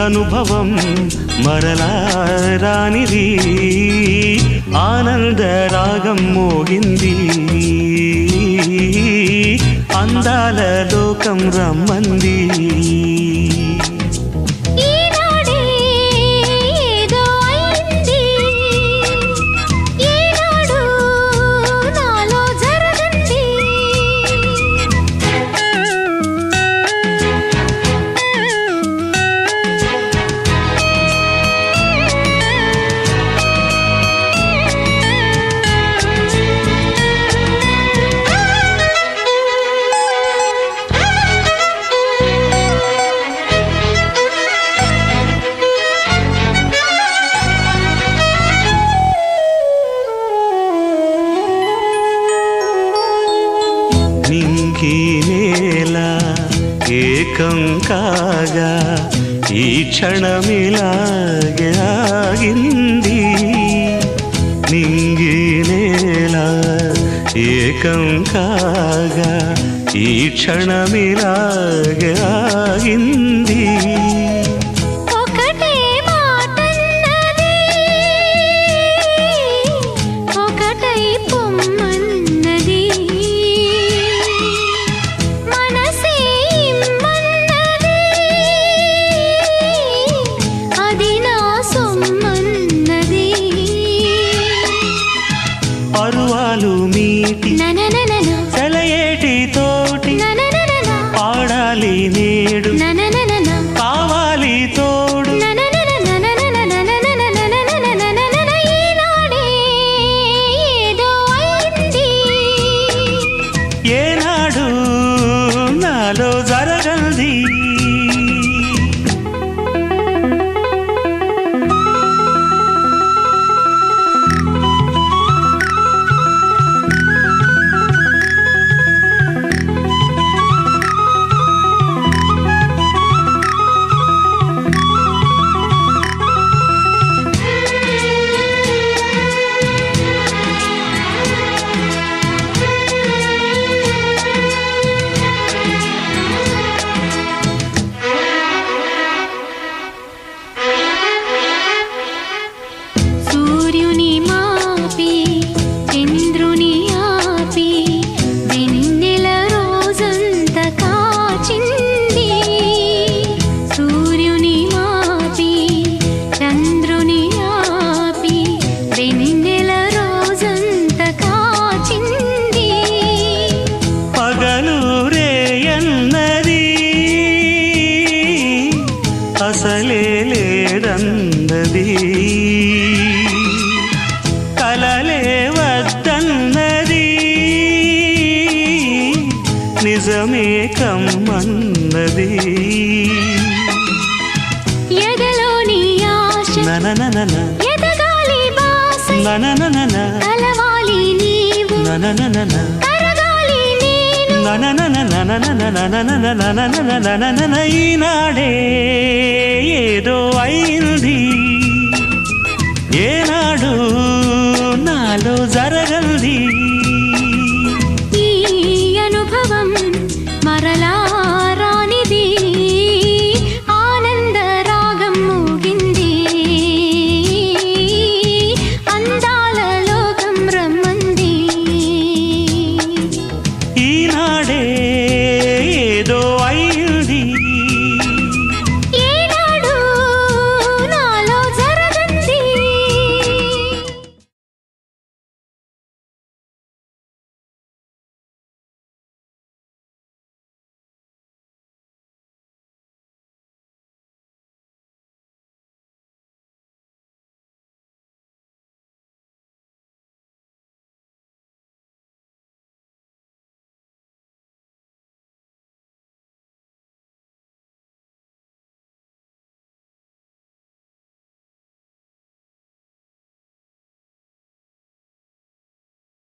అనుభవం మరలారానిది. ఆనంద రాగం మోగింది. అందాల లోకం రమ్మంది. ఏకం కాగా ఈ క్షణమిలాగే ఆగింది నింగినేలా ఏకం కాగా ఈ క్షణమిలాగే ఆగింది Lee. నిజమే కమ్మన్నది ఎదలోని ఆశ ననననన ఎదగాలి బాస ననననన కలవాలి నీవు ననననన కరగాలి నేను ఈనాడే